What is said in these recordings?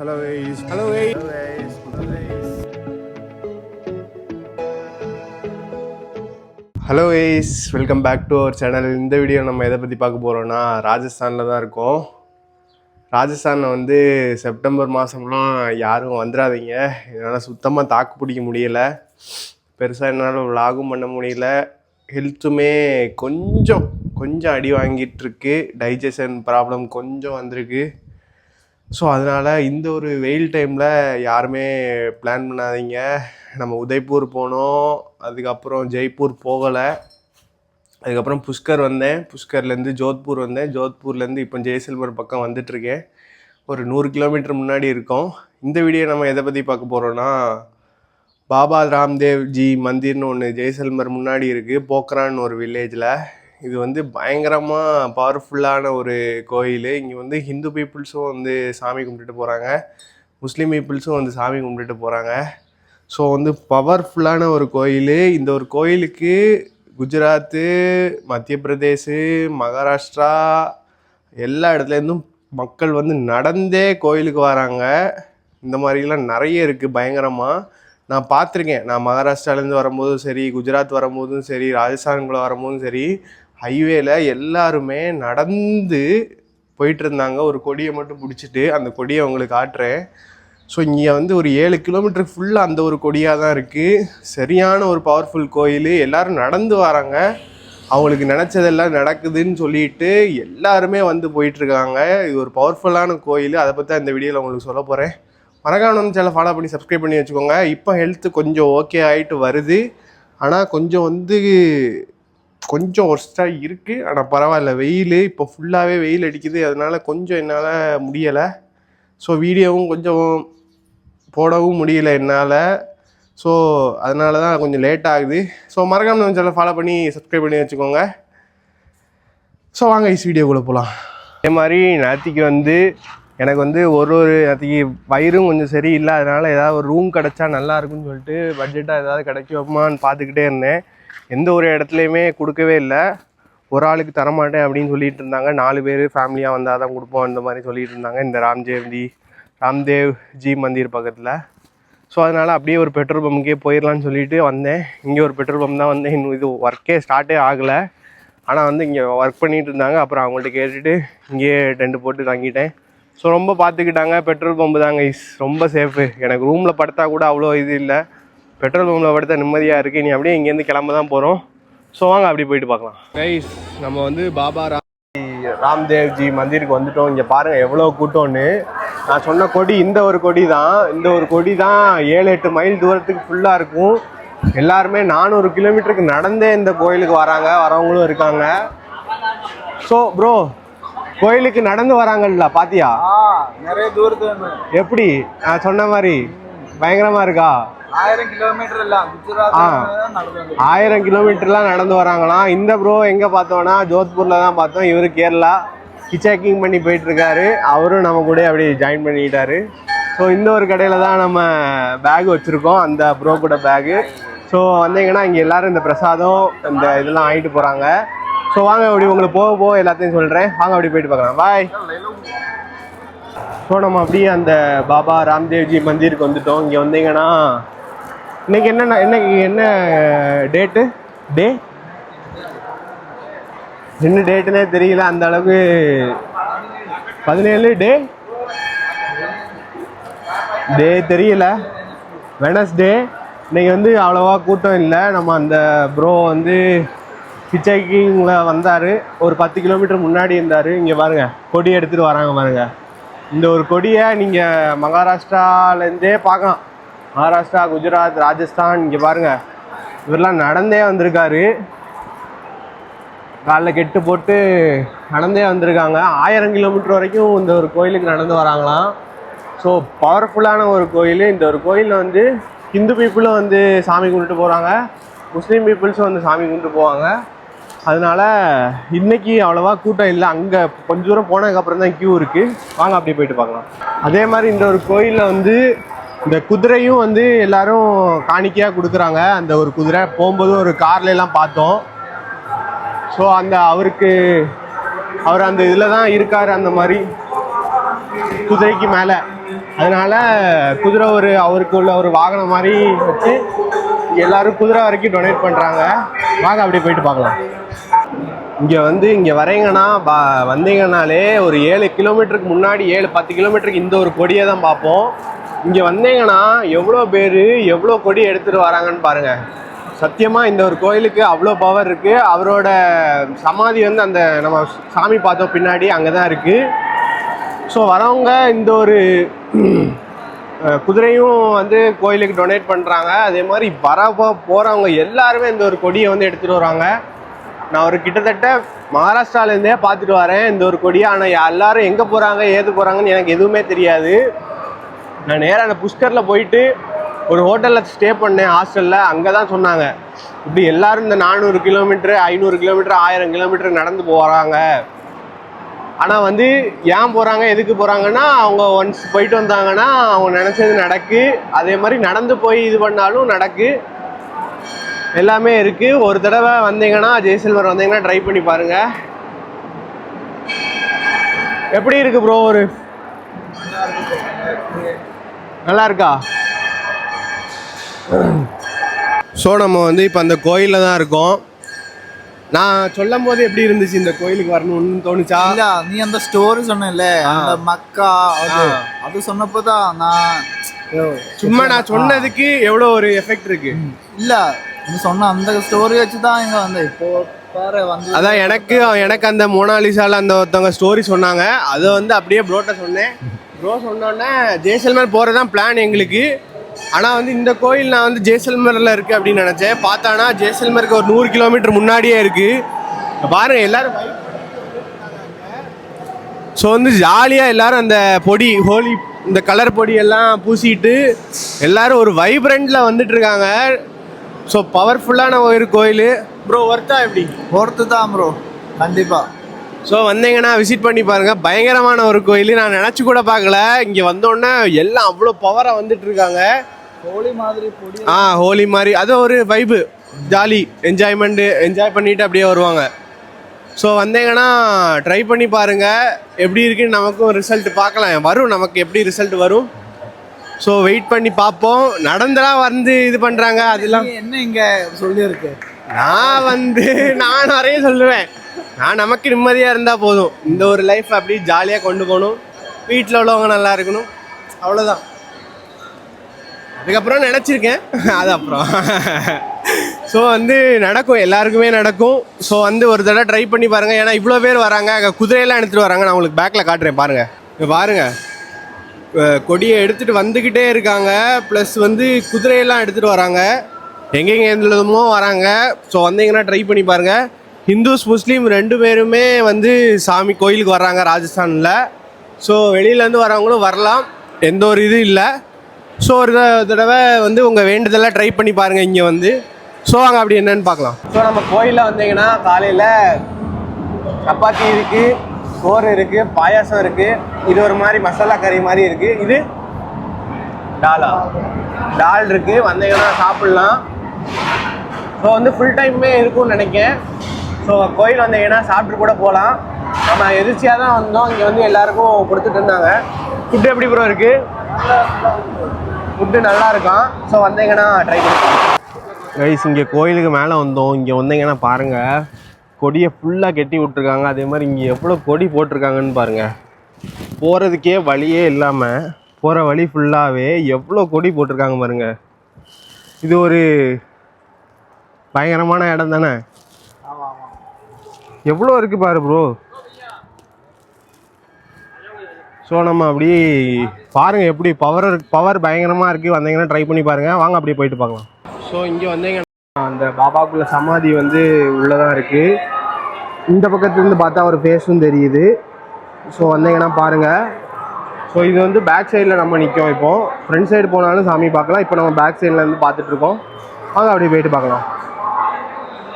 Hello guys. Hello guys. Hello guys. Hello guys welcome back to our channel இந்த video நம்ம எதை பற்றி பார்க்க போகிறோன்னா ராஜஸ்தானில் தான் இருக்கோம். ராஜஸ்தானில் வந்து செப்டம்பர் மாதம்லாம் யாரும் வந்துடாதீங்க என்னால் சுத்தமாக தாக்கு பிடிக்க முடியலை. பெருசாக என்னால் விலாகும் பண்ண முடியல. ஹெல்த்துமே கொஞ்சம் கொஞ்சம் அடி வாங்கிட்டுருக்கு டைஜஷன் ப்ராப்ளம் கொஞ்சம் வந்திருக்கு. ஸோ அதனால் இந்த ஒரு வெயில் டைமில் யாருமே பிளான் பண்ணாதீங்க. நம்ம உதய்பூர் போனோம். அதுக்கப்புறம் ஜெய்ப்பூர் போகலை. அதுக்கப்புறம் புஷ்கர் வந்தேன். புஷ்கர்லேருந்து ஜோத்பூர் வந்தேன். ஜோத்பூர்லேருந்து இப்போ ஜெய்சல்மர் பக்கம் வந்துட்டுருக்கேன் ஒரு நூறு கிலோமீட்டர் முன்னாடி இருக்கோம். இந்த வீடியோ நம்ம எதை பற்றி பார்க்க போகிறோன்னா பாபா ராம்தேவ் ஜி மந்திர்னு ஒன்று ஜெய்சல்மர் முன்னாடி இருக்குது போக்ரான்னு ஒரு வில்லேஜில் இது வந்து பயங்கரமாக பவர்ஃபுல்லான ஒரு கோயில். இங்கே வந்து ஹிந்து பீப்புள்ஸும் வந்து சாமி கும்பிட்டுட்டு போகிறாங்க முஸ்லீம் பீப்புள்ஸும் வந்து சாமி கும்பிட்டுட்டு போகிறாங்க ஸோ வந்து பவர்ஃபுல்லான ஒரு கோயில். இந்த ஒரு கோயிலுக்கு குஜராத்து மத்திய பிரதேஷ் மகாராஷ்டிரா எல்லா இடத்துலேருந்தும் மக்கள் வந்து நடந்தே கோயிலுக்கு வராங்க. இந்த மாதிரிலாம் நிறைய இருக்குது பயங்கரமாக நான் பார்த்துருக்கேன். நான் மகாராஷ்டிராலேருந்து வரும்போதும் சரி குஜராத் வரும்போதும் சரி ராஜஸ்தானுக்குள்ளே வரும்போதும் சரி ஹைவேல எல்லாருமே நடந்து போயிட்டு இருந்தாங்க ஒரு கொடியை மட்டும் பிடிச்சிட்டு அந்த கொடியை உங்களுக்கு காட்டுறேன். ஸோ இங்கே வந்து ஒரு ஏழு கிலோமீட்டர் ஃபுல்லாக அந்த ஒரு கொடியாக தான் இருக்குது சரியான ஒரு பவர்ஃபுல் கோயில். எல்லாரும் நடந்து வராங்க. அவங்களுக்கு நினச்சதெல்லாம் நடக்குதுன்னு சொல்லிட்டு எல்லாருமே வந்து போயிட்டுருக்காங்க. இது ஒரு பவர்ஃபுல்லான கோயில். அதை பற்றி இந்த வீடியோவில் உங்களுக்கு சொல்ல போகிறேன் மறக்காம நம்ம சேனல் ஃபாலோ பண்ணி சப்ஸ்கிரைப் பண்ணி வச்சுக்கோங்க. இப்போ ஹெல்த்து கொஞ்சம் ஓகே ஆகிட்டு வருது. ஆனால் கொஞ்சம் வந்து கொஞ்சம் ஒர்ஸ்ட்டாக இருக்குது ஆனால் பரவாயில்ல. வெயில் இப்போ ஃபுல்லாகவே வெயில் அடிக்குது. அதனால் கொஞ்சம் என்னால் முடியலை. ஸோ வீடியோவும் கொஞ்சம் போடவும் முடியல என்னால். ஸோ அதனால தான் கொஞ்சம் லேட் ஆகுது. ஸோ மறக்காம நம்ம ஃபாலோ பண்ணி சப்ஸ்கிரைப் பண்ணி வச்சுக்கோங்க. ஸோ வாங்க இஸ் வீடியோக்குள்ளே போகலாம் அதே மாதிரி நேத்திக்கு வந்து எனக்கு வந்து ஒரு ஒரு நேத்திக்கு வயிறும் கொஞ்சம் சரியில்லை அதனால் ஏதாவது ஒரு ரூம் கிடச்சா நல்லா இருக்கும்னு சொல்லிட்டு பட்ஜெட்டாக ஏதாவது கிடைக்குமான்னு பார்த்துக்கிட்டே இருந்தேன். எந்த ஒரு இடத்துலையுமே கொடுக்கவே இல்லை. ஒரு ஆளுக்கு தரமாட்டேன் அப்படின்னு சொல்லிட்டு இருந்தாங்க. நாலு பேர் ஃபேமிலியாக வந்தால் தான் கொடுப்போம் இந்த மாதிரி சொல்லிட்டு இருந்தாங்க. இந்த ராம்ஜெயந்தி ராம்தேவ் ஜி மந்திர் பக்கத்தில். ஸோ அதனால் அப்படியே ஒரு பெட்ரோல் பம்புக்கே போயிடலான்னு சொல்லிட்டு வந்தேன். இங்கே ஒரு பெட்ரோல் பம்ப் தான் வந்தேன். இன்னும் இது ஒர்க்கே ஸ்டார்ட்டே ஆகலை. ஆனால் வந்து இங்கே ஒர்க் பண்ணிகிட்டு இருந்தாங்க. அப்புறம் அவங்கள்ட்ட கேட்டுட்டு இங்கேயே டென்ட் போட்டு தங்கிட்டேன். ஸோ ரொம்ப பார்த்துக்கிட்டாங்க. பெட்ரோல் பம்பு தாங்க இஸ் ரொம்ப சேஃபு எனக்கு ரூமில் படுத்தா கூட அவ்வளோ இது இல்லை. பெட்ரோல் பம்பில் படுத்தா நிம்மதியாக இருக்குது நீ அப்படியே இங்கேருந்து கிளம்ப தான் போகிறோம் ஸோ வாங்க அப்படி போயிட்டு பார்க்கலாம். கைஸ் நம்ம வந்து பாபா ராம் ராம்தேவ் ஜி மந்திருக்கு வந்துட்டோம். இங்கே பாருங்கள் எவ்வளோ கூட்டம்னு. நான் சொன்ன கொடி இந்த ஒரு கொடி தான் இந்த ஒரு கொடி தான் ஏழு எட்டு மைல் தூரத்துக்கு ஃபுல்லாக இருக்கும். எல்லாருமே நானூறு கிலோமீட்டருக்கு நடந்தே இந்த கோயிலுக்கு வராங்க. வரவங்களும் இருக்காங்க. ஸோ ப்ரோ கோயிலுக்கு நடந்து வராங்கல்ல பாத்தியா? ஆ நிறைய தூரத்துல இருந்து. எப்படி? நான் சொன்ன மாதிரி பயங்கரமா இருக்கா? ஆயிரம் கிலோமீட்டர் ஆ. ஆயிரம் கிலோமீட்டர்லாம் நடந்து வராங்களாம். இந்த ப்ரோ எங்க பார்த்தோம்னா ஜோத்பூர்ல தான் பார்த்தோம். இவரு கேரளா ஹிச்சேக்கிங் பண்ணி போயிட்டு இருக்காரு அவரும் நம்ம கூட அப்படியே ஜாயின் பண்ணிக்கிட்டாரு. ஸோ இந்த ஒரு கடையில் தான் நம்ம பேக் வச்சுருக்கோம். அந்த ப்ரோ கூட பேகு ஸோ வந்தீங்கன்னா இங்கே எல்லாரும் இந்த பிரசாதம் இந்த இதெல்லாம் வாங்கிட்டு போகிறாங்க ஸோ வாங்க அப்படி உங்களுக்கு போக போக எல்லாத்தையும் சொல்கிறேன் வாங்க அப்படி போயிட்டு பார்க்கலாம். பாய் ஸோ நம்ம அப்படியே அந்த பாபா ராம்தேவ்ஜி மந்திருக்கு வந்துட்டோம். இங்கே வந்தீங்கன்னா இன்னைக்கு என்ன இன்னைக்கு என்ன டேட்டு டே. என்ன டேட்டுனே தெரியல அந்த அளவுக்கு பதினேழு டே. டே தெரியல. வெனஸ்டே இன்னைக்கு வந்து அவ்வளோவா கூட்டம் இல்லை. நம்ம அந்த ப்ரோ வந்து ஹிச்சைக்கிங்கில் வந்தார். ஒரு பத்து கிலோமீட்டர் முன்னாடி இருந்தார். இங்கே பாருங்க கொடி எடுத்துகிட்டு வராங்க பாருங்க. இந்த ஒரு கொடியை நீங்கள் மகாராஷ்டிராலேருந்தே பார்க்கலாம். மகாராஷ்டிரா குஜராத் ராஜஸ்தான் இங்கே பாருங்கள் இவரெலாம் நடந்தே வந்திருக்காரு. காலைல கெட்டு போட்டு நடந்தே வந்திருக்காங்க. ஆயிரம் கிலோமீட்டர் வரைக்கும் இந்த ஒரு கோயிலுக்கு நடந்து வராங்களாம். ஸோ பவர்ஃபுல்லான ஒரு கோயில். இந்த ஒரு கோயிலில் வந்து ஹிந்து பீப்புளும் வந்து சாமி கும்பிட்டு போகிறாங்க முஸ்லீம் பீப்புள்ஸும் வந்து சாமி கும்பிட்டு போவாங்க. அதனால இன்றைக்கி அவ்வளோவா கூட்டம் இல்லை. அங்கே கொஞ்ச தூரம் போனதுக்கப்புறம் தான் க்யூ இருக்குது வாங்க அப்படி போயிட்டு பார்க்கலாம். அதே மாதிரி இந்த ஒரு கோயிலில் வந்து இந்த குதிரையும் வந்து எல்லாரும் காணிக்கையாக கொடுக்குறாங்க. அந்த ஒரு குதிரை. போகும்போது ஒரு கார்ல எல்லாம் பார்த்தோம். ஸோ அந்த அவருக்கு அவர் அந்த இதில் தான் இருக்கார் அந்த மாதிரி. குதிரைக்கு மேலே. அதனால குதிரை ஒரு அவருக்கு உள்ள ஒரு வாகனம் மாதிரி வச்சு எல்லாரும் குதிரை வரைக்கும் டொனேட் பண்ணுறாங்க வாங்க அப்படியே போயிட்டு பார்க்கலாம். இங்கே வந்து இங்கே வரீங்கன்னா பா வந்தீங்கன்னாலே ஒரு ஏழு கிலோமீட்டருக்கு முன்னாடி ஏழு பத்து கிலோமீட்டருக்கு இந்த ஒரு கொடியை தான் பார்ப்போம். இங்கே வந்தீங்கன்னா எவ்வளோ பேர் எவ்வளோ கொடி எடுத்துகிட்டு வராங்கன்னு பாருங்கள் சத்தியமாக இந்த ஒரு கோயிலுக்கு அவ்வளோ பவர் இருக்குது அவரோட சமாதி வந்து அந்த நம்ம சாமி பார்த்தோம் பின்னாடி அங்கே தான் இருக்குது ஸோ வரவங்க இந்த ஒரு குதிரையும் வந்து கோயிலுக்கு டொனேட் பண்ணுறாங்க அதே மாதிரி வர போகிறவங்க எல்லாருமே இந்த ஒரு கொடியை வந்து எடுத்துகிட்டு வராங்க. நான் ஒரு கிட்டத்தட்ட மகாராஷ்டிராலேருந்தே பார்த்துட்டு வரேன் இந்த ஒரு கொடியை. ஆனால் எல்லாரும் எங்கே போகிறாங்க ஏது போகிறாங்கன்னு எனக்கு எதுவுமே தெரியாது. நான் நேராக அந்த புஷ்கரில் போயிட்டு ஒரு ஹோட்டலில் ஸ்டே பண்ணேன் ஹாஸ்டலில். அங்கே தான் சொன்னாங்க இப்படி எல்லாரும் இந்த நானூறு கிலோமீட்டரு ஐநூறு கிலோமீட்டர் ஆயிரம் கிலோமீட்டர் நடந்து போகிறாங்க ஆனால் வந்து ஏன் போகிறாங்க எதுக்கு போகிறாங்கன்னா அவங்க ஒன்ஸ் போயிட்டு வந்தாங்கன்னா அவங்க நினச்சது நடக்கு. அதே மாதிரி நடந்து போய் இது பண்ணாலும் நடக்கு. எல்லாமே இருக்குது ஒரு தடவை வந்தீங்கன்னா ஜெய்சல்மர் வந்தீங்கன்னா ட்ரை பண்ணி பாருங்கள் எப்படி இருக்குது ப்ரோ ஒரு? நல்லா இருக்கா ஸோ நம்ம வந்து இப்போ அந்த கோயிலில் தான் இருக்கோம். நான் சொல்லும் போது எப்படி இருந்துச்சு இந்த கோயிலுக்கு வரணும்னு தோணுச்சா? இல்ல நீ அந்த ஸ்டோரி சொன்னல அந்த மக்கா அது. அது சொன்னப்பதான் நான் ஐயோ, சும்மா நான் சொன்னதுக்கு எவ்வளோ ஒரு எஃபெக்ட் இருக்கு? இல்ல நீ சொன்ன அந்த ஸ்டோரி வச்சுதான் இங்க வந்தேன். இப்போ வந்து அதான் எனக்கு எனக்கு அந்த மோனாலிசால அந்த ஒருத்தவங்க ஸ்டோரி சொன்னாங்க. அதை வந்து அப்படியே ப்ரோட்ட சொன்னேன். ப்ரோ சொன்னோன்னே ஜெய்சல்மர் போகிறது தான் பிளான் எங்களுக்கு. ஆனால் வந்து இந்த கோயில் நான் வந்து ஜெய்சல்மரில் இருக்குது அப்படின்னு நினச்சேன். பார்த்தானா ஜெய்சல்மருக்கு ஒரு நூறு கிலோமீட்டர் முன்னாடியே இருக்குது பாருங்கள் எல்லோரும் ஸோ வந்து ஜாலியாக எல்லாரும் அந்த பொடி ஹோலி இந்த கலர் பொடி எல்லாம் பூசிட்டு எல்லோரும் ஒரு வைப்ரண்ட்டில் வந்துட்டு இருக்காங்க. ஸோ பவர்ஃபுல்லான ஒரு கோயில். ப்ரோ ஒர்த்தா எப்படி? ஒர்த்து தான் ப்ரோ கண்டிப்பாக ஸோ வந்தீங்கன்னா விசிட் பண்ணி பாருங்க. பயங்கரமான ஒரு கோயில். நான் நினச்சி கூட பார்க்கல. இங்கே வந்தோடனே எல்லாம் அவ்வளோ பவராக வந்துட்டு இருக்காங்க. ஹோலி மாதிரி ஆ ஹோலி மாதிரி. அது ஒரு வைபு ஜாலி என்ஜாய்மெண்ட்டு என்ஜாய் பண்ணிட்டு அப்படியே வருவாங்க. ஸோ வந்தீங்கன்னா ட்ரை பண்ணி பாருங்க. எப்படி இருக்குன்னு நமக்கும் ரிசல்ட் பார்க்கலாம். வரும். நமக்கு எப்படி ரிசல்ட் வரும்? ஸோ வெயிட் பண்ணி பார்ப்போம். நடந்தெல்லாம் வந்து இது பண்ணுறாங்க அதெல்லாம் என்ன இங்க சொல்லியிருக்கு? நான் வந்து நான் நிறைய சொல்லுவேன். நான் நமக்கு நிம்மதியாக இருந்தால் போதும். இந்த ஒரு லைஃப் அப்படி ஜாலியாக கொண்டு போகணும். வீட்டில் உள்ளவங்க நல்லா இருக்கணும். அவ்வளோதான் அதுக்கப்புறம் நினச்சிருக்கேன். அது அப்புறம். ஸோ வந்து நடக்கும். எல்லாருக்குமே நடக்கும். ஸோ வந்து ஒரு தடவை ட்ரை பண்ணி பாருங்கள் ஏன்னா இவ்வளோ பேர் வராங்க. அங்கே குதிரையெல்லாம் எடுத்துகிட்டு வராங்க. நான் உங்களுக்கு பேக்கில் காட்டுறேன். பாருங்கள் பாருங்கள் கொடியை எடுத்துகிட்டு வந்துக்கிட்டே இருக்காங்க. ப்ளஸ் வந்து குதிரையெல்லாம் எடுத்துகிட்டு வராங்க. எங்கெங்கே இருந்ததுமோ வராங்க. ஸோ வந்தீங்கன்னா ட்ரை பண்ணி பாருங்கள் ஹிந்துஸ் முஸ்லீம் ரெண்டு பேருமே வந்து சாமி கோயிலுக்கு வர்றாங்க ராஜஸ்தானில். ஸோ வெளியிலேருந்து வரவங்களும் வரலாம். எந்த ஒரு இது இல்லை. ஸோ ஒரு தடவை வந்து உங்கள் வேண்டுதெல்லாம் ட்ரை பண்ணி பாருங்கள் இங்கே வந்து. ஸோ அங்கே அப்படி என்னன்னு பார்க்கலாம். ஸோ நம்ம கோயிலில் வந்தீங்கன்னா காலையில் சப்பாத்தி இருக்குது சோறு இருக்குது பாயாசம் இருக்குது இது ஒரு மாதிரி மசாலா கறி மாதிரி இருக்குது இது டாலா. டால் இருக்குது வந்தீங்கன்னா சாப்பிட்லாம். ஸோ வந்து ஃபுல் டைமே இருக்கும்னு நினைக்கிறேன் ஸோ கோயில் வந்தீங்கன்னா சாப்பிட்டு கூட போகலாம் நம்ம எதிர்ச்சியாக தான் வந்தோம். இங்கே வந்து எல்லாருக்கும் கொடுத்துட்டு இருந்தாங்க. ஃபுட்டு எப்படி ப்ரோ இருக்குது ஃபுட்டு நல்லா இருக்கும் ஸோ வந்தீங்கன்னா ட்ரை பண்ணி கைஸ் இங்கே கோயிலுக்கு மேலே வந்தோம். இங்கே வந்தீங்கன்னா பாருங்கள் கொடியை ஃபுல்லாக கெட்டி விட்ருக்காங்க அதே மாதிரி இங்கே எவ்வளோ கொடி போட்டிருக்காங்கன்னு பாருங்கள் போகிறதுக்கே வழியே இல்லாமல் போகிற வழி ஃபுல்லாகவே எவ்வளோ கொடி போட்டிருக்காங்க பாருங்கள் இது ஒரு பயங்கரமான இடம் தானே? எவ்வளோ இருக்குது பாரு ப்ரோ ஸோ நம்ம அப்படி பாருங்கள் எப்படி பவர் பவர் பயங்கரமாக இருக்குது வந்தீங்கன்னா ட்ரை பண்ணி பாருங்கள் வாங்க அப்படியே போயிட்டு பார்க்கலாம். ஸோ இங்கே வந்தீங்கன்னா அந்த பாபாக்குள்ள சமாதி வந்து உள்ளதாக இருக்குது இந்த பக்கத்துலேருந்து பார்த்தா ஒரு ஃபேஸும் தெரியுது. ஸோ வந்தீங்கன்னா பாருங்கள் ஸோ இது வந்து பேக் சைடில் நம்ம நிற்கும் இப்போ. ஃப்ரண்ட் சைடு போனாலும் சாமி பார்க்கலாம். இப்போ நம்ம பேக் சைடில் இருந்து பார்த்துட்ருக்கோம் வாங்க அப்படியே போயிட்டு பார்க்கலாம்.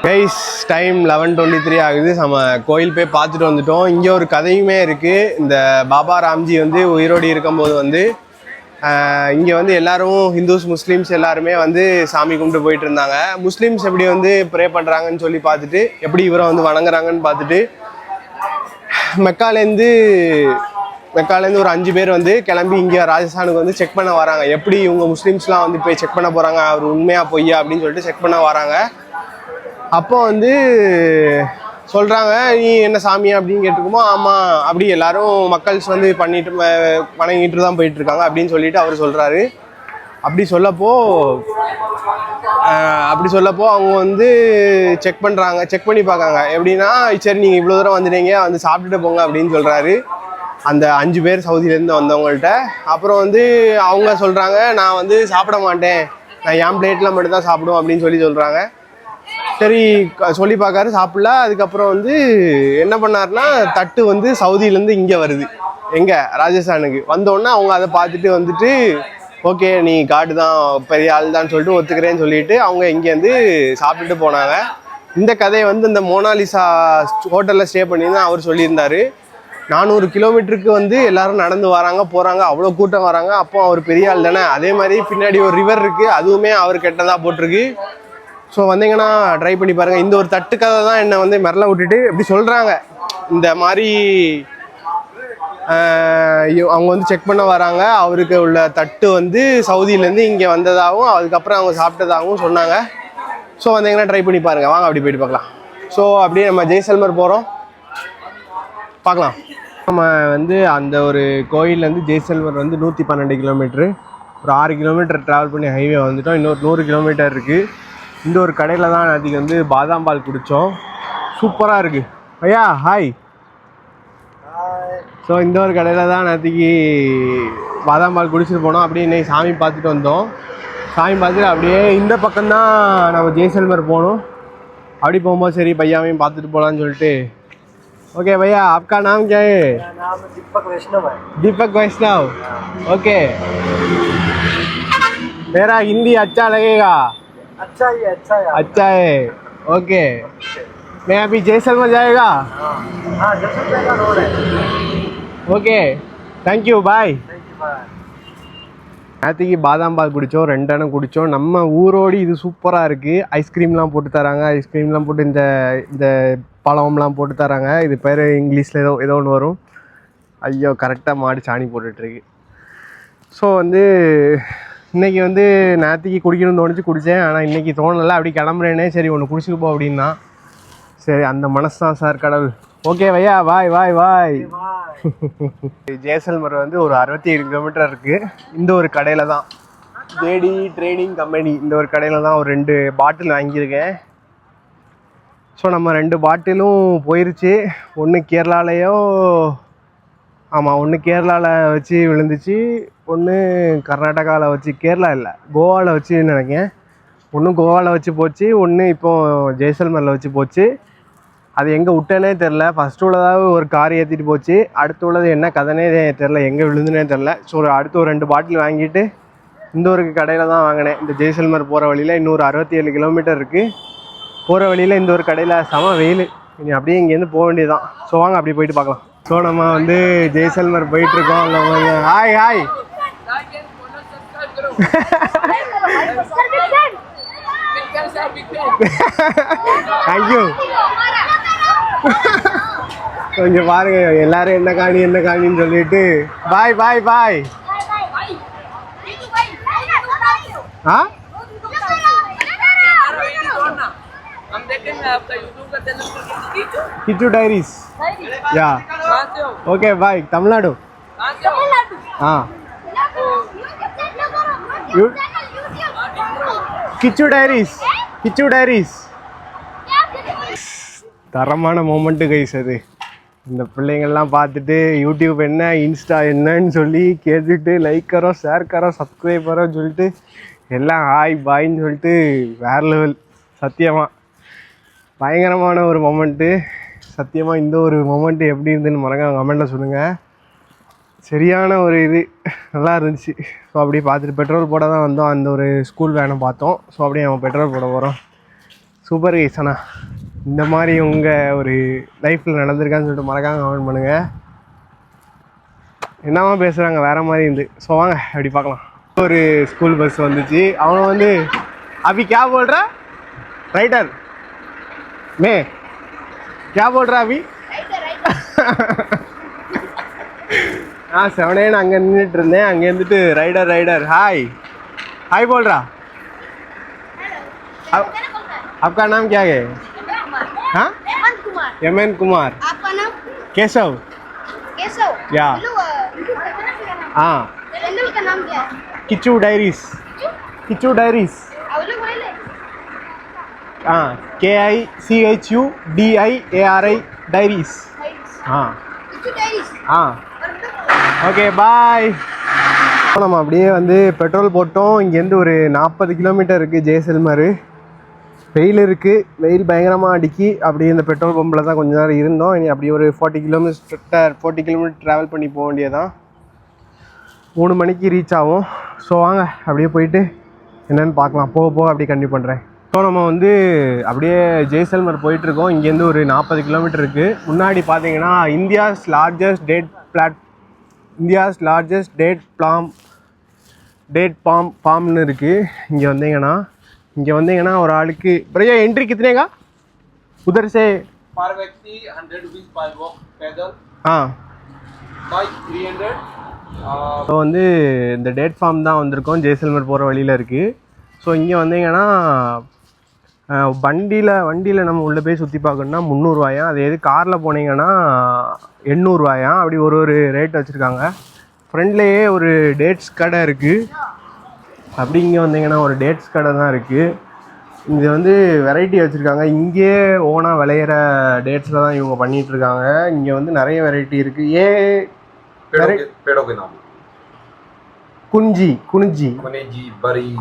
Guys time eleven twenty three ஆகுது. நம்ம கோயில் போய் பார்த்துட்டு வந்துட்டோம். இங்கே ஒரு கதையுமே இருக்குது இந்த பாபா ராம்ஜி வந்து உயிரோடு இருக்கும்போது வந்து இங்கே வந்து எல்லாரும் ஹிந்துஸ் முஸ்லீம்ஸ் எல்லாருமே வந்து சாமி கும்பிட்டு போயிட்டு இருந்தாங்க. முஸ்லீம்ஸ் எப்படி வந்து ப்ரே பண்ணுறாங்கன்னு சொல்லி பார்த்துட்டு எப்படி இவரை வந்து வணங்குறாங்கன்னு பார்த்துட்டு மெக்காலேருந்து மெக்காலேருந்து ஒரு அஞ்சு பேர் வந்து கிளம்பி இங்கே ராஜஸ்தானுக்கு வந்து செக் பண்ண வராங்க. எப்படி இவங்க முஸ்லீம்ஸ்லாம் வந்து போய் செக் பண்ண போகிறாங்க அவர் உண்மையாக பொய்யா அப்படின்னு சொல்லிட்டு செக் பண்ண வராங்க. அப்போ வந்து சொல்கிறாங்க நீ என்ன சாமி அப்படின்னு கேட்டுக்குமோ ஆமாம் அப்படி எல்லாரும் மக்கள்ஸ் வந்து பண்ணிட்டு வணங்கிட்டு தான் போயிட்டுருக்காங்க அப்படின்னு சொல்லிட்டு அவர் சொல்கிறாரு அப்படி சொல்லப்போ அப்படி சொல்லப்போ அவங்க வந்து செக் பண்ணுறாங்க செக் பண்ணி பார்க்காங்க. எப்படின்னா சரி நீங்கள் இவ்வளோ தூரம் வந்துட்டீங்க வந்து சாப்பிட்டுட்டு போங்க அப்படின்னு சொல்கிறாரு அந்த அஞ்சு பேர் சவுதியிலேருந்து வந்தவங்கள்ட்ட. அப்புறம் வந்து அவங்க சொல்கிறாங்க நான் வந்து சாப்பிட மாட்டேன். நான் என் பிளேட்டில் மட்டும்தான் சாப்பிடுவோம் அப்படின்னு சொல்லி சொல்கிறாங்க சரி க- சொல்லி பார்க்காரு சாப்பிடல. அதுக்கப்புறம் வந்து என்ன பண்ணார்னா தட்டு வந்து சவுதியிலேருந்து இங்கே வருது. எங்கே? ராஜஸ்தானுக்கு. வந்தோடனே அவங்க அதை பார்த்துட்டு வந்துட்டு ஓகே நீ காடு தான் பெரிய ஆள் தான் சொல்லிட்டு ஒத்துக்கிறேன்னு சொல்லிட்டு அவங்க இங்கேருந்து சாப்பிட்டுட்டு போனாங்க. இந்த கதையை வந்து இந்த மோனாலிசா ஹோட்டலில் ஸ்டே பண்ணி தான் அவர் சொல்லியிருந்தார். நானூறு கிலோமீட்டருக்கு வந்து எல்லாரும் நடந்து வராங்க போகிறாங்க அவ்வளோ கூட்டம் வராங்க. அப்போ அவர் பெரிய ஆள் தானே. அதே மாதிரி பின்னாடி ஒரு ரிவர் இருக்குது அதுவுமே அவர் கெட்டதாக போட்டிருக்கு. ஸோ வந்தீங்கன்னா ட்ரை பண்ணி பாருங்கள் இந்த ஒரு தட்டுக்காக தான் என்னை வந்து மிரள விட்டுட்டு இப்படி சொல்கிறாங்க இந்த மாதிரி அவங்க வந்து செக் பண்ண வராங்க. அவருக்கு உள்ள தட்டு வந்து சவுதியிலேருந்து இங்கே வந்ததாகவும் அதுக்கப்புறம் அவங்க சாப்பிட்டதாகவும் சொன்னாங்க. ஸோ வந்தீங்கன்னா ட்ரை பண்ணி பாருங்கள் வாங்க அப்படி போயிட்டு பார்க்கலாம். ஸோ அப்படியே நம்ம ஜெய்சல்மர் போகிறோம் பார்க்கலாம். நம்ம வந்து அந்த ஒரு கோயிலேருந்து ஜெய்சல்மர் வந்து நூற்றி பன்னெண்டு கிலோமீட்ரு ஒரு ஆறு கிலோமீட்டர் ட்ராவல் பண்ணி ஹைவே வந்துட்டோம். இன்னொரு நூறு கிலோமீட்டர் இருக்குது இந்த ஒரு கடையில் தான் நேற்றுக்கு வந்து பாதாம் பால் குடித்தோம் சூப்பராக இருக்குது ஐயா ஹாய் ஸோ இந்த ஒரு கடையில் தான் நேற்றுக்கு பாதாம் பால் குடிச்சிட்டு போனோம் அப்படியே இன்னைக்கு சாமி பார்த்துட்டு வந்தோம் சாமி பார்த்துட்டு அப்படியே இந்த பக்கம்தான் நம்ம ஜெய்சல்மர் போகணும் அப்படி போகும்போது சரி பையாவையும் பார்த்துட்டு போகலான்னு சொல்லிட்டு ओके भैया आपका नाम क्या है नाम दीपक वैष्णव है दीपक वैष्णव ओके मेरा हिंदी अच्छा लगेगा अच्छा ही है अच्छा है अच्छा है ओके मैं अभी जैसलमेर जाएगा हाँ दस रुपये का रोड है okay thank you bye thank you bye நேற்றுக்கு பாதாம் பால் குடித்தோம் ரெண்டெண்ணம் குடித்தோம் நம்ம ஊரோடி இது சூப்பராக இருக்குது ஐஸ்கிரீம்லாம் போட்டு தராங்க ஐஸ்கிரீம்லாம் போட்டு இந்த இந்த பழம்லாம் போட்டு தராங்க இது பேர் இங்கிலீஷில் ஏதோ ஏதோ ஒன்று வரும் ஐயோ கரெக்டாக மாடு சாணி போட்டுட்ருக்கு ஸோ வந்து இன்னைக்கு வந்து நேற்றுக்கு குடிக்கணும்னு தோணுச்சு குடித்தேன் ஆனால் இன்றைக்கி தோணலை. அப்படி கிளம்புறேனே சரி ஒன்று குடிச்சிட்டு போ அப்படின்னா. சரி அந்த மனசு தான் சார் கடவுள். ஓகே வையா? வாய் வாய் வாய் ஜேசல்மர் வந்து ஒரு அறுபத்தி ஏழு கிலோமீட்டர் இருக்குது இந்த ஒரு கடையில் தான் ஜேடி ட்ரேடிங் கம்பெனி இந்த ஒரு கடையில் தான் ஒரு ரெண்டு பாட்டில் வாங்கியிருக்கேன். ஸோ நம்ம ரெண்டு பாட்டிலும் போயிருச்சு. ஒன்று கேரளாலேயோ ஆமாம் ஒன்று கேரளாவில் வச்சு விழுந்துச்சு. ஒன்று கர்நாடகாவில் வச்சு கேரளா இல்லை கோவாவில் வச்சு நினைக்கிறேன். ஒன்று கோவாவில் வச்சு போச்சு ஒன்று இப்போ ஜெய்சல்மரில் வச்சு போச்சு. அது எங்கே விட்டேனே தெரில ஃபஸ்ட்டு உள்ளதாவது ஒரு கார் ஏற்றிட்டு போச்சு. அடுத்து உள்ளது என்ன கதைனே தெரில எங்கே விழுந்துனே தெரில ஸோ ஒரு அடுத்து ஒரு ரெண்டு பாட்டில் வாங்கிட்டு இந்த ஒரு கடையில் தான் வாங்கினேன். இந்த ஜெய்சல்மர் போகிற வழியில் இன்னொரு அறுபத்தி ஏழு கிலோமீட்டர் இருக்குது போகிற வழியில் இந்த ஒரு கடையில் செம வெயில். இனி அப்படியே இங்கேருந்து போக வேண்டியதுதான். ஸோ வாங்க அப்படியே போயிட்டு பார்க்கலாம். ஸோ நம்ம வந்து ஜெய்சல்மர் போயிட்டுருக்கோம் அங்கே ஹாய் ஹாய் ஐயோ கொஞ்சம் பாருங்க எல்லாரும் என்ன காணி என்ன காணின்னு சொல்லிட்டு பாய் பாய் பாய் ஆ Kichu diaries yeah okay bye Tamil Nadu Kichu diaries Kichu diaries தரமான மூமெண்ட்டு கைஸ் அது. இந்த பிள்ளைங்கள்லாம் பார்த்துட்டு யூடியூப் என்ன இன்ஸ்டா என்னன்னு சொல்லி கேட்டுட்டு லைக்கரோ ஷேர்க்கரோ சப்ஸ்கிரைபரோ சொல்லிட்டு எல்லாம் ஹாய் பாய்ன்னு சொல்லிட்டு வேறு லெவல் சத்தியமாக பயங்கரமான ஒரு மொமெண்ட்டு சத்தியமாக இந்த ஒரு மொமெண்ட்டு எப்படி இருந்துன்னு மறக்காம கமெண்ட்டில் சொல்லுங்கள் சரியான ஒரு இது. நல்லா இருந்துச்சு. ஸோ அப்படியே பார்த்துட்டு பெட்ரோல் போட தான் வந்தோம். அந்த ஒரு ஸ்கூல் வேனை பார்த்தோம். ஸோ அப்படியே நம்ம பெட்ரோல் போட போகிறோம் சூப்பர் கைஸ் அண்ணா. இந்த மாதிரி உங்கள் ஒரு லைஃப்பில் நடந்திருக்கான்னு சொல்லிட்டு மறக்காம கமெண்ட் பண்ணுங்கள் என்னமா பேசுகிறாங்க வேற மாதிரி இருந்து. ஸோ வாங்க அப்படி பார்க்கலாம். ஒரு ஸ்கூல் பஸ் வந்துச்சு. அவனை வந்து அபி கே போடுற ரைட்டர் மே. கே போடுற அபி? நான் செவனேன்னு அங்கே நின்றுட்டு இருந்தேன் அங்கே இருந்துட்டு ரைடர் ரைடர் ஹாய் हाय बोल रहा आप, आपका नाम क्या है हाँ हेमंत कुमार एम एन कुमार आपका नाम केशव केशव या। हेलो, अ, यूट्यूब का चैनल का नाम हाँ चैनल का नाम क्या है किचू डायरीज किचू डायरीज आप लोग बोले हाँ K I C H U D I A R I diaries हाँ किचू डायरीज हाँ ஓகே பாய் நம்ம அப்படியே வந்து பெட்ரோல் போட்டோம். இங்கேருந்து ஒரு நாற்பது கிலோமீட்டர் இருக்குது ஜெய்சல்மர் வெயில் இருக்குது வெயில் பயங்கரமாக அடிக்கி அப்படியே இந்த பெட்ரோல் பம்பில் தான் கொஞ்ச நேரம் இருந்தோம். இனி அப்படியே ஒரு forty kilometre forty kilometre travel பண்ணி போக வேண்டியதான் மூணு மணிக்கு ரீச் ஆகும். ஸோ வாங்க அப்படியே போயிட்டு என்னென்னு பார்க்கலாம். போக போக அப்படியே கண்டிப்பாக பண்ணுறேன் ஸோ நம்ம வந்து அப்படியே ஜெய்சல்மர் போயிட்டுருக்கோம் இங்கேருந்து ஒரு நாற்பது கிலோமீட்டர் இருக்குது முன்னாடி பார்த்தீங்கன்னா India's largest date palm India's largest date palm date palm பாம்னு இருக்குது இங்கே வந்தீங்கன்னா இங்கே வந்தீங்கன்னா ஒரு ஆளுக்கு भैया एंट्री कितने का उधर से पर व्यक्ति हंड्रेड रुपीज पर वॉक पैदल हाँ बाइक थ्री हंड्रेड ஸோ வந்து இந்த டேட் ஃபார்ம் தான் வந்திருக்கோம் ஜெய்சல்மர் போகிற வழியில் இருக்குது ஸோ இங்கே வந்தீங்கன்னா அஹ், வண்டியில் வண்டியில் நம்ம உள்ளே போய் சுற்றி பார்க்கணுன்னா முந்நூறுவாயாம் அதே இது காரில் போனீங்கன்னா எண்ணூறுவாயாம் அப்படி ஒரு ஒரு ரேட் வச்சுருக்காங்க. ஃப்ரெண்ட்லேயே ஒரு டேட்ஸ் கடை இருக்குது அப்படி இங்கே வந்தீங்கன்னா ஒரு டேட்ஸ் கடை தான் இருக்குது இங்கே வந்து வெரைட்டி வச்சுருக்காங்க. இங்கேயே ஓனாக விளையிற டேட்ஸில் தான் இவங்க பண்ணிகிட்டு இருக்காங்க. இங்கே வந்து நிறைய வெரைட்டி இருக்குது ஏ पेड़ों குஞ்சி குனிஞ்சி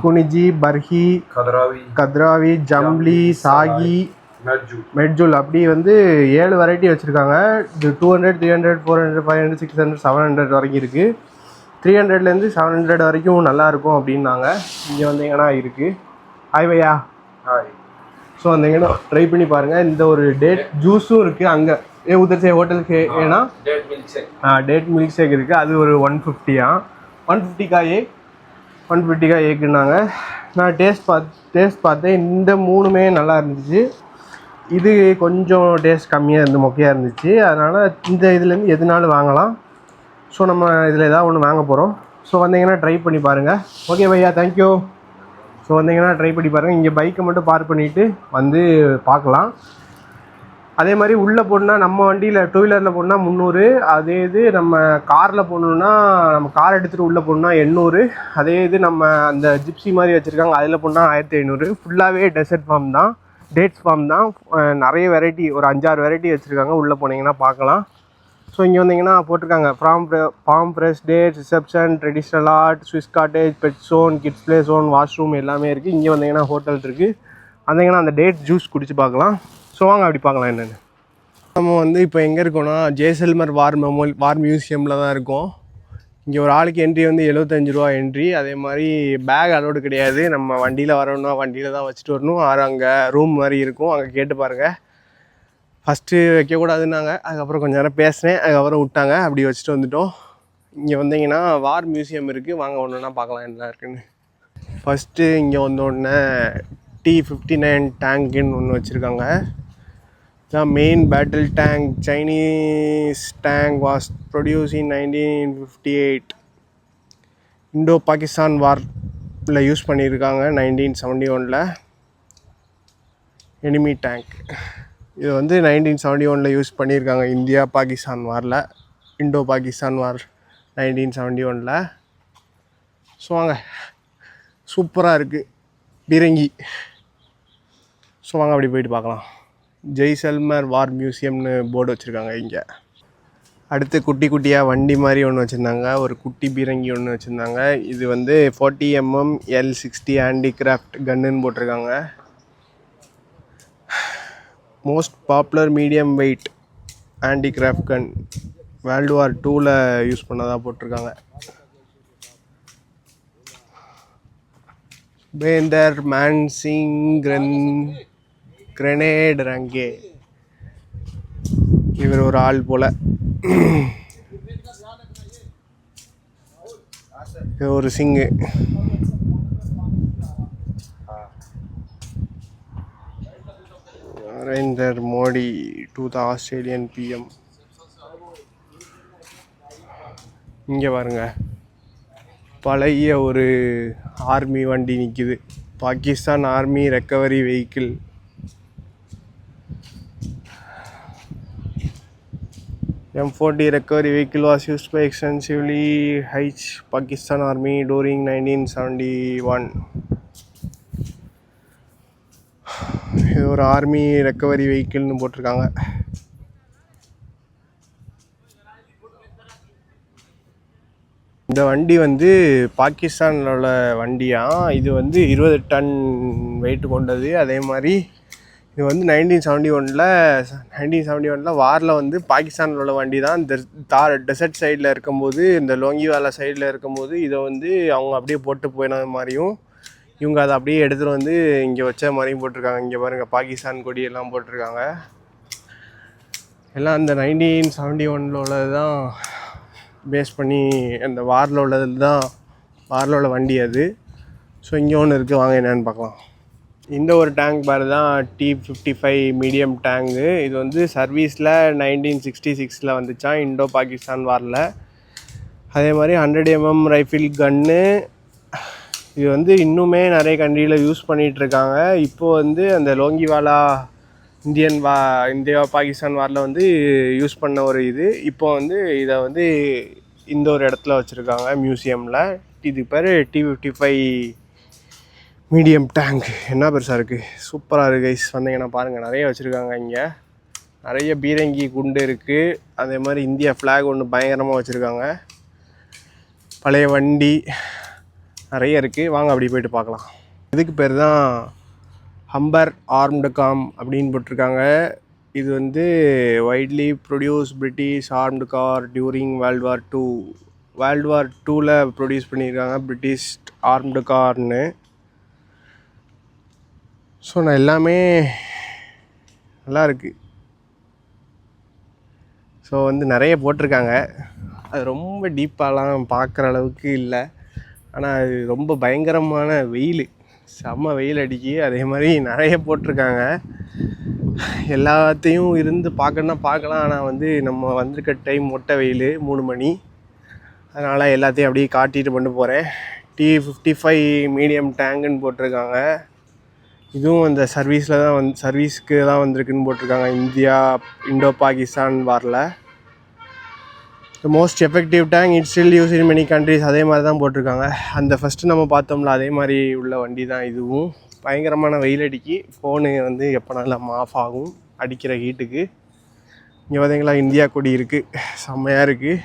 குனிஞ்சி பர்ஹி கத்ராவி. ஜம்லி சாகி மெட்ஜூல் அப்படி வந்து ஏழு வெரைட்டி வச்சுருக்காங்க. Two hundred three hundred four hundred five hundred six hundred seven hundred வரைக்கும் இருக்குது த்ரீ ஹண்ட்ரட்லேருந்து செவன் ஹண்ட்ரட் வரைக்கும் நல்லா இருக்கும் அப்படின்னாங்க. இங்கே வந்தீங்கன்னா இருக்குது ஹாய் பையா ஹாய் ஸோ வந்தீங்கன்னா ட்ரை பண்ணி பாருங்கள் இந்த ஒரு டேட் ஜூஸும் இருக்குது அங்கே. ஏ உதர்சே ஹோட்டலுக்கு ஏன்னா டேட் மில்க் ஷேக் இருக்குது அது ஒரு ஒன் ஃபிஃப்டியாக ஒன் ஃபிஃப்டிக்கா ஏக் ஒன் ஃபிஃப்டிக்கா ஏக்குனாங்க நான் டேஸ்ட் பார்த்து டேஸ்ட் பார்த்தேன். இந்த மூணுமே நல்லா இருந்துச்சு. இது கொஞ்சம் டேஸ்ட் கம்மியாக இருந்து மொக்கையாக இருந்துச்சு. அதனால் இந்த இதுலேருந்து எதுனாலும் வாங்கலாம். ஸோ நம்ம இதில் ஏதாவது ஒன்று வாங்க போகிறோம் ஸோ வந்தீங்கன்னா ட்ரை பண்ணி பாருங்கள் ஓகே பையா தேங்க்யூ ஸோ வந்தீங்கன்னா ட்ரை பண்ணி பாருங்கள் இங்கே பைக்கை மட்டும் பார்க் பண்ணிவிட்டு வந்து பார்க்கலாம். அதே மாதிரி உள்ளே போடணும்னா நம்ம வண்டியில் டூ வீலரில் போடணும்னா முந்நூறு அதே இது நம்ம காரில் போகணுன்னா நம்ம கார் எடுத்துகிட்டு உள்ளே போகணுன்னா எண்ணூறு அதே இது நம்ம அந்த ஜிப்ஸி மாதிரி வச்சுருக்காங்க அதில் போனால் ஆயிரத்தி ஐநூறு. ஃபுல்லாகவே டெசர்ட் ஃபார்ம் தான் டேட்ஸ் ஃபார்ம் தான். நிறைய வெரைட்டி ஒரு அஞ்சாறு வெரைட்டி வச்சுருக்காங்க. உள்ளே போனீங்கன்னா பார்க்கலாம். ஸோ இங்கே வந்தீங்கன்னா போட்டிருக்காங்க. Farm farm fresh date reception traditional art Swiss cottage bed zone kids play zone washroom எல்லாமே இருக்குது இங்கே வந்தீங்கன்னா ஹோட்டல் இருக்குது வந்தீங்கன்னா அந்த டேட் ஜூஸ் குடிச்சு பார்க்கலாம். ஸோ வாங்க அப்படி பார்க்கலாம் என்னென்னு. நம்ம வந்து இப்போ எங்கே இருக்கோம்னா ஜெய்சல்மர் வார் மெமோல் வார் மியூசியமில் தான் இருக்கோம். இங்கே ஒரு ஆளுக்கு என்ட்ரி வந்து எழுபத்தஞ்சு ரூபா என்ட்ரி அதே மாதிரி பேக் அலோடு கிடையாது. நம்ம வண்டியில் வரணும்னா வண்டியில் தான் வச்சுட்டு வரணும். ஆறு அங்கே ரூம் மாதிரி இருக்கும். அங்கே கேட்டு பாருங்கள் ஃபஸ்ட்டு வைக்கக்கூடாதுன்னாங்க. அதுக்கப்புறம் கொஞ்ச நேரம் பேசினேன். அதுக்கப்புறம் விட்டாங்க. அப்படி வச்சுட்டு வந்துட்டோம். இங்கே வந்தீங்கன்னா வார் மியூசியம் இருக்குது வாங்க ஒன்றுனா பார்க்கலாம் என்ன இருக்குன்னு. ஃபஸ்ட்டு இங்கே வந்தோடனே டி ஃபிஃப்டி நைன் டேங்க்குன்னு ஒன்று வச்சுருக்காங்க. The main battle tank, Chinese tank, was produced in 1958. Indo Pakistan வாரில் யூஸ் பண்ணியிருக்காங்க நைன்டீன் செவன்டி ஒனில் எனிமி டேங்க் இது வந்து நைன்டீன் செவன்டி ஒனில் யூஸ் பண்ணியிருக்காங்க இந்தியா பாகிஸ்தான் வாரில் Indo Pakistan war nineteen seventy ஒனில் ஸோ வாங்க சூப்பராக இருக்குது பீரங்கி. ஸோ வாங்க அப்படி போயிட்டு பார்க்கலாம். ஜெய்சல்மர் வார் மியூசியம்னு போர்டு வச்சுருக்காங்க இங்கே. அடுத்து குட்டி குட்டியாக வண்டி மாதிரி ஒன்று வச்சுருந்தாங்க. ஒரு குட்டி பீரங்கி ஒன்று வச்சுருந்தாங்க. இது வந்து forty mm L sixty handicraft கன்னுன்னு போட்டிருக்காங்க. Most popular medium weight handicraft gun world war டூவில் யூஸ் பண்ணதாக போட்டிருக்காங்க. பேந்தர் மான்சிங் கிரன் கிரனேட் ரங்கே. இவர் ஒரு ஆள் போல. இது ஒரு சிங்கு. Narendra Modi to the Australian PM இங்கே பாருங்க. பழைய ஒரு ஆர்மி வண்டி நிற்கிது Pakistan army recovery vehicle M40 recovery vehicle was used by extensively H Pakistan Army during 1971. இது ஒரு ஆர்மி ரெக்கவரி வெஹிக்கிள்னு போட்டிருக்காங்க. இந்த வண்டி வந்து பாகிஸ்தானில் உள்ள வண்டியா? இது வந்து இருபது டன் வெயிட் கொண்டது. அதே மாதிரி இது வந்து நைன்டீன் செவன்டி ஒனில் நைன்டீன் செவன்டி ஒனில் வாரில் வந்து பாகிஸ்தானில் உள்ள வண்டி தான் இந்த தார் டெசர்ட் சைடில் இருக்கும்போது இந்த லோங்கிவாலா சைடில் இருக்கும்போது இதை வந்து அவங்க அப்படியே போட்டு போயின மாதிரியும் இவங்க அதை அப்படியே எடுத்துகிட்டு வந்து இங்கே வச்ச மாதிரியும் போட்டிருக்காங்க. இங்கே பாருங்கள் பாகிஸ்தான் கொடியெல்லாம் போட்டிருக்காங்க. எல்லாம் அந்த நைன்டீன் செவன்டி ஒனில் உள்ளது தான் பேஸ் பண்ணி அந்த வாரில் உள்ளது தான் வாரில் உள்ள வண்டி அது. ஸோ இங்கே ஒன்று இருக்குது வாங்க என்னென்னு பார்க்கலாம். இந்த ஒரு டேங்க் பார் தான் T fifty five medium tank இது வந்து சர்வீஸில் நைன்டீன் சிக்ஸ்டி சிக்ஸில் வந்துச்சா இண்டோ பாகிஸ்தான் வாரில் அதே மாதிரி ஹண்ட்ரட் எம்எம் ரைஃபிள் கன்னு இது வந்து இன்னுமே நிறைய கண்ட்ரியில் யூஸ் பண்ணிகிட்ருக்காங்க இப்போது இப்போ வந்து அந்த Longewala Indian war India Pakistan வாரில் வந்து யூஸ் பண்ண ஒரு இது. இப்போ வந்து இதை வந்து இந்த ஒரு இடத்துல வச்சுருக்காங்க மியூசியமில் இது பேர் T fifty five medium tank. என்ன பெருசாக இருக்குது சூப்பராக இருக்குது கைஸ் வந்தீங்கன்னா பாருங்கள் நிறைய வச்சுருக்காங்க இங்கே. நிறைய பீரங்கி குண்டு இருக்குது அதே மாதிரி இந்தியா ஃப்ளாக் ஒன்று பயங்கரமாக வச்சுருக்காங்க. பழைய வண்டி நிறைய இருக்குது வாங்க அப்படி போயிட்டு பார்க்கலாம். இதுக்கு பேர் தான் ஹம்பர் ஆர்ம்டு காம் அப்படின்னு போட்டிருக்காங்க. இது வந்து widely produce British armed car during world war two world war டூவில் ப்ரொடியூஸ் பண்ணியிருக்காங்க பிரிட்டிஷ் ஆர்ம்டு கார்னு ஸோ நான் எல்லாமே நல்லா இருக்குது ஸோ வந்து நிறைய போட்டிருக்காங்க. அது ரொம்ப டீப்பாலாம் பார்க்குற அளவுக்கு இல்லை. ஆனால் அது ரொம்ப பயங்கரமான வெயில். செம்ம வெயில் அடிக்கி அதே மாதிரி நிறைய போட்டிருக்காங்க. எல்லாத்தையும் இருந்து பார்க்கணுன்னா பார்க்கலாம். ஆனால் வந்து நம்ம வந்திருக்க டைம் மொட்டை வெயில் மூணு மணி. அதனால் எல்லாத்தையும் அப்படியே காட்டிட்டு பண்ண போகிறேன் டி ஃபிஃப்டி ஃபைவ் மீடியம் டேங்குன்னு போட்டிருக்காங்க. இதுவும் அந்த சர்வீஸில் தான் வந்து சர்வீஸ்க்கு தான் வந்திருக்குன்னு போட்டிருக்காங்க. இந்தியா இண்டோ பாகிஸ்தான் வாரில் the most effective tank it still use in many countries அதே மாதிரி தான் போட்டிருக்காங்க. அந்த ஃபஸ்ட்டு நம்ம பார்த்தோம்ல அதே மாதிரி உள்ள வண்டி தான் இதுவும். பயங்கரமான வெயில் அடிக்கி ஃபோனு வந்து எப்போனாலும் ஆஃப் ஆகும். அடிக்கிற ஹீட்டுக்கு இங்கே பார்த்தீங்களா இந்தியா கொடி இருக்குது செம்மையாக இருக்குது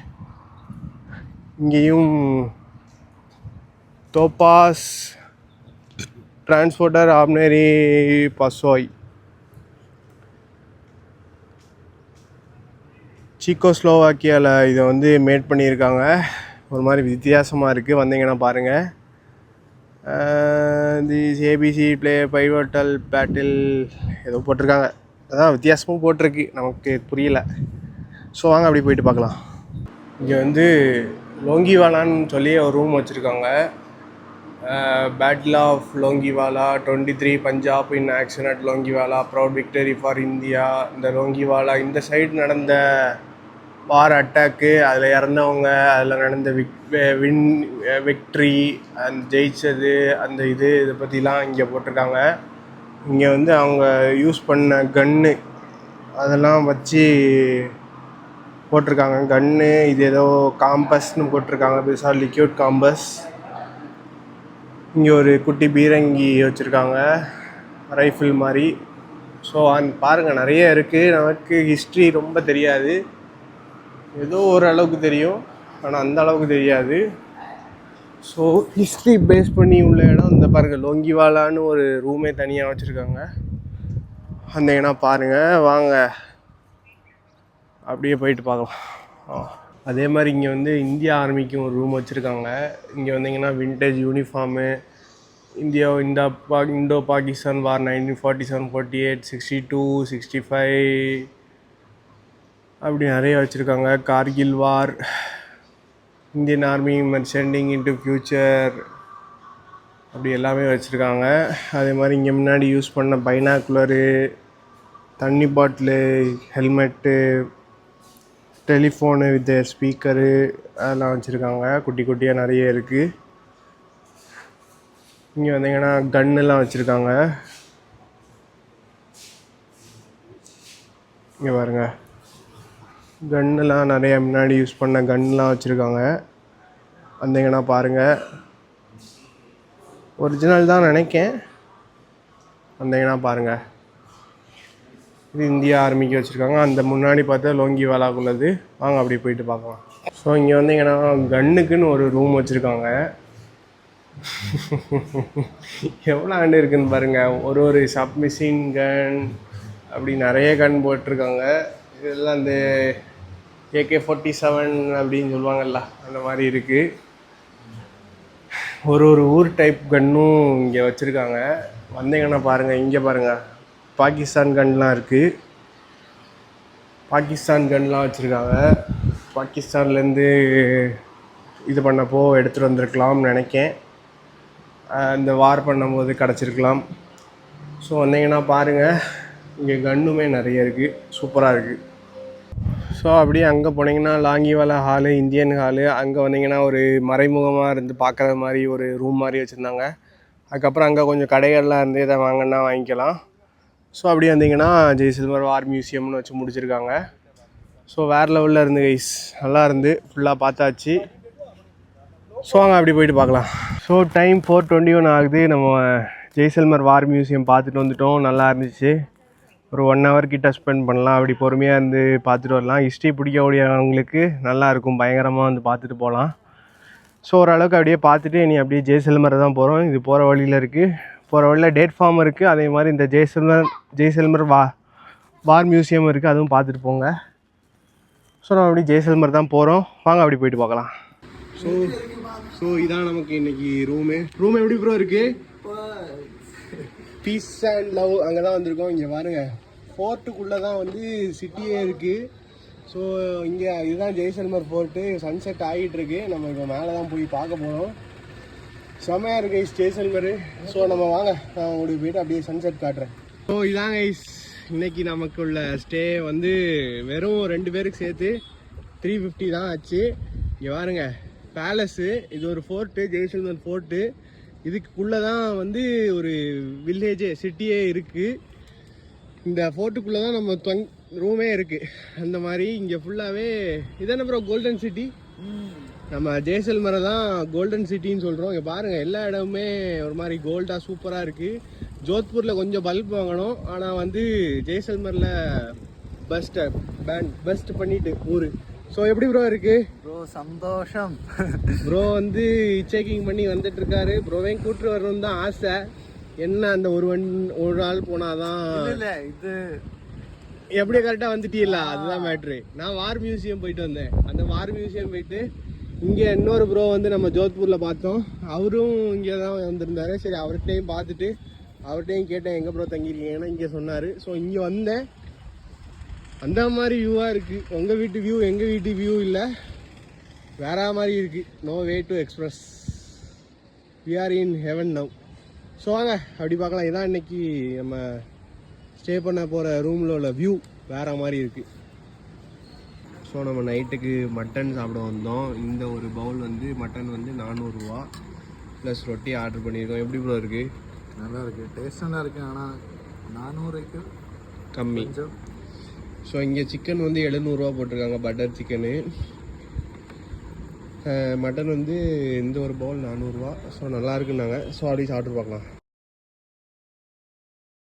இங்கேயும் தோப்பாஸ் டிரான்ஸ்போர்ட்டர் ஆப்னரி பசோய் சீக்கோஸ்லோவாக்கியாவில் இதை வந்து மேட் பண்ணியிருக்காங்க. ஒரு மாதிரி வித்தியாசமாக இருக்குது வந்தீங்கன்னா பாருங்கள் the ABC play pivotal battle ஏதோ போட்டிருக்காங்க. அதான் வித்தியாசமும் போட்டிருக்கு. நமக்கு புரியல. ஸோ வாங்க அப்படி போயிட்டு பார்க்கலாம். இங்கே வந்து லோங்கிவாலான்னு சொல்லி ஒரு ரூம் வச்சுருக்காங்க. Battle of Longewala twenty three Punjab in action at Longewala proud victory for India இந்த லோங்கிவாலா இந்த சைடு நடந்த வார் அட்டாக்கு அதில் இறந்தவங்க அதில் நடந்த விக் வின் விக்ட்ரி அந்த ஜெயிச்சது அந்த இது இதை பற்றிலாம் இங்கே போட்டிருக்காங்க. இங்கே வந்து அவங்க யூஸ் பண்ண கன்னு அதெல்லாம் வச்சு போட்டிருக்காங்க. கன்னு இது ஏதோ காம்பஸ்னு போட்டிருக்காங்க. பெருசாக லிக்யூட் காம்பஸ் இங்கே ஒரு குட்டி பீரங்கி வச்சுருக்காங்க ரைஃபிள் மாதிரி. ஸோ அந் பாருங்கள் நிறைய இருக்குது நமக்கு ஹிஸ்ட்ரி ரொம்ப தெரியாது. ஏதோ ஓரளவுக்கு தெரியும் ஆனால் அந்த அளவுக்கு தெரியாது. ஸோ ஹிஸ்ட்ரி பேஸ் பண்ணி உள்ள இடம் இந்த பாருங்கள் லோங்கிவாலான்னு ஒரு ரூமே தனியாக வச்சுருக்காங்க. அந்த இடம் பாருங்கள் வாங்க. அப்படியே போயிட்டு பார்க்கலாம். ஆ. அதே மாதிரி இங்கே வந்து இந்தியா ஆர்மிக்கும் ஒரு ரூம் வச்சுருக்காங்க. இங்கே வந்தீங்கன்னா வின்டேஜ் யூனிஃபார்மு இந்தியா இந்தா பா Indo Pakistan war nineteen forty seven forty eight sixty two sixty five அப்படி நிறைய வச்சுருக்காங்க. Kargil war Indian army marching into future அப்படி எல்லாமே வச்சுருக்காங்க. அதே மாதிரி இங்கே முன்னாடி யூஸ் பண்ண பைனாக்குலரு தண்ணி bottle helmet telephone with speaker அதெல்லாம் வச்சுருக்காங்க. குட்டி குட்டியாக நிறைய இருக்குது இங்கே வந்தீங்கன்னா கன்னெல்லாம் வச்சுருக்காங்க. இங்கே பாருங்க. கன்னெல்லாம் நிறைய முன்னாடி யூஸ் பண்ண கன்லாம் வச்சுருக்காங்க. வந்தீங்கன்னா பாருங்கள் ஒரிஜினல் தான் நினைக்கேன். வந்தீங்கன்னா பாருங்கள் இது இந்தியா ஆர்மிக்கு வச்சுருக்காங்க. அந்த முன்னாடி பார்த்தா லோங்கி லோங்கிவாலாக்குள்ளது வாங்க அப்படி போயிட்டு பார்க்கலாம். ஸோ இங்கே வந்தீங்கன்னா கன்னுக்குன்னு ஒரு ரூம் வச்சுருக்காங்க. எவ்வளோ ஆண்டு இருக்குன்னு பாருங்கள் ஒரு ஒரு சப்மிஷின் கன் அப்படி நிறைய கன் போட்டிருக்காங்க. இதெல்லாம் அந்த ஏகே ஃபார்ட்டி செவன் அப்படின்னு சொல்லுவாங்கல்ல அந்த மாதிரி இருக்குது ஒரு ஒரு ஊர் டைப் கன்னும் இங்கே வச்சுருக்காங்க. வந்தீங்கன்னா பாருங்கள் இங்கே பாருங்கள் பாகிஸ்தான் கன்லாம் இருக்குது பாகிஸ்தான் கன்லாம் வச்சுருக்காங்க. பாகிஸ்தான்லேருந்து இது பண்ணப்போ எடுத்துகிட்டு வந்திருக்கலாம்னு நினைக்கேன். இந்த வார் பண்ணும்போது கிடச்சிருக்கலாம். ஸோ வந்தீங்கன்னா பாருங்கள் இங்கே கன்னுமே நிறைய இருக்குது சூப்பராக இருக்குது ஸோ அப்படியே அங்கே போனீங்கன்னா லாங்கிவாலா ஹாலு இந்தியன் ஹாலு அங்கே வந்தீங்கன்னா ஒரு மறைமுகமாக இருந்து பார்க்குற மாதிரி ஒரு ரூம் மாதிரி வச்சுருந்தாங்க. அதுக்கப்புறம் அங்கே கொஞ்சம் கடைகள்லாம் இருந்து இதை வாங்கினா வாங்கிக்கலாம். ஸோ அப்படியே வந்தீங்கன்னா ஜெய்சல்மர் வார் மியூசியம்னு வச்சு முடிச்சிருக்காங்க. ஸோ வேறு லெவலில் இருந்து கைஸ் நல்லா இருந்து ஃபுல்லாக பார்த்தாச்சு. ஸோ அங்கே அப்படி போயிட்டு பார்க்கலாம். So time four twenty one ஆகுது. நம்ம ஜெய்சல்மர் வார் மியூசியம் பார்த்துட்டு வந்துட்டோம். நல்லா இருந்துச்சு. ஒரு ஒன் ஹவர் கிட்ட ஸ்பெண்ட் பண்ணலாம். அப்படி பொறுமையாக இருந்து பார்த்துட்டு வரலாம். ஹிஸ்ட்ரி பிடிக்கக்கூடியவங்களுக்கு நல்லாயிருக்கும் பயங்கரமாக வந்து பார்த்துட்டு போகலாம். ஸோ ஓரளவுக்கு அப்படியே பார்த்துட்டு இனி அப்படியே ஜெய்சல்மர் தான் போகிறோம் இது போகிற வழியில் இருக்குது போகிற வழியில் டேட் ஃபார்ம் இருக்குது அதே மாதிரி இந்த ஜெய்சல்மர் ஜெய்சல்மர் வா வார் மியூசியம் இருக்குது அதுவும் பார்த்துட்டு போங்க. ஸோ நம்ம அப்படி ஜெய்சல்மர் தான் போகிறோம் வாங்க அப்படி போயிட்டு பார்க்கலாம். ஸோ ஸோ இதான் நமக்கு இன்னைக்கு ரூமு ரூம் எப்படி ப்ரோ இருக்குது பீஸ் அண்ட் லவ் அங்கே தான் வந்திருக்கோம். இங்கே பாருங்க. ஃபோர்ட்டுக்குள்ளே தான் வந்து சிட்டியே இருக்குது ஸோ இங்கே இதுதான் ஜெய்சல்மர் ஃபோர்ட்டு சன்செட் ஆகிட்டு இருக்கு. நம்ம இப்போ மேலே தான் போய் பார்க்க போகிறோம் செம்மையாக இருக்கு ஐஸ் ஜெய்சல்மர் ஸோ நம்ம வாங்க. நான் உங்களுக்கு போயிட்டு அப்படியே சன்செட் காட்டுறேன். ஸோ இதாங்க ஐஸ் இன்னைக்கு நமக்குள்ள ஸ்டே வந்து வெறும் ரெண்டு பேருக்கு சேர்த்து த்ரீ ஃபிஃப்டி தான் ஆச்சு. இங்கே பாருங்க பேலஸு இது ஒரு ஃபோர்ட்டு ஜெய்சல்மர் ஃபோர்ட்டு இதுக்குள்ளே தான் வந்து ஒரு வில்லேஜே சிட்டியே இருக்குது இந்த ஃபோர்ட்டுக்குள்ளே தான் நம்ம தொங் ரூமே இருக்குது அந்த மாதிரி இங்கே ஃபுல்லாகவே இதான ப்ரோ கோல்டன் சிட்டி நம்ம ஜெய்சல்மரை தான் கோல்டன் சிட்டின்னு சொல்கிறோம் இங்கே பாருங்கள் எல்லா இடமுமே ஒரு மாதிரி கோல்டாக சூப்பராக இருக்குது ஜோத்பூரில் கொஞ்சம் பல்ப் வாங்கணும். ஆனால் வந்து ஜெய்சல்மரில் பெஸ்ட்டை பேன் பெஸ்ட் பண்ணிட்டு ஊர். ஸோ எப்படி ப்ரோ இருக்குது ப்ரோ சந்தோஷம். ப்ரோ வந்து செக்கிங் பண்ணி வந்துட்டு இருக்காரு ப்ரோவையும் கூட்டு வரணும்னு தான் ஆசை. என்ன அந்த ஒரு வன் ஒரு ஆள் போனாதான்? இல்ல இது எப்படியே கரெக்டாக வந்துட்டீங்களா அதுதான் மேட்ரு நான் வார் மியூசியம் போயிட்டு வந்தேன். அந்த வார் மியூசியம் போயிட்டு இங்கே இன்னொரு ப்ரோ வந்து நம்ம ஜோத்பூரில் பார்த்தோம். அவரும் இங்கே தான் வந்திருந்தாரு. சரி அவர்கிட்டையும் பார்த்துட்டு அவர்கிட்டையும் கேட்டேன் எங்கே ப்ரோ தங்கியிருக்கீங்கன்னா இங்கே சொன்னார். ஸோ இங்கே வந்தேன். அந்த மாதிரி வியூவாக இருக்குது உங்கள் வீட்டு வியூ எங்கள் வீட்டு வியூ இல்லை. வேற மாதிரி இருக்குது no way to express we are in heaven now so வாங்க அப்படி பார்க்கலாம். இதான் இன்னைக்கு நம்ம ஸ்டே பண்ண போகிற ரூமில் உள்ள வியூ வேற மாதிரி இருக்குது ஸோ நம்ம நைட்டுக்கு மட்டன் சாப்பிட வந்தோம். இந்த ஒரு பவுல் வந்து மட்டன் வந்து நானூறுரூவா ப்ளஸ் ரொட்டி ஆர்டர் பண்ணியிருக்கோம். எப்படி ப்ரோ இருக்குது நல்லா இருக்கு. டேஸ்ட் நல்லா இருக்கு. ஆனா நானூறுக்கு கம்மி. ஸோ இங்கே சிக்கன் வந்து எழுநூறுவா போட்டிருக்காங்க பட்டர் சிக்கனு மட்டன் வந்து இந்த ஒரு பவுல் நானூறுரூவா ஸோ நல்லா இருக்குன்னாங்க. ஸோ அப்படியே சாப்பிட்டு பார்க்கலாம்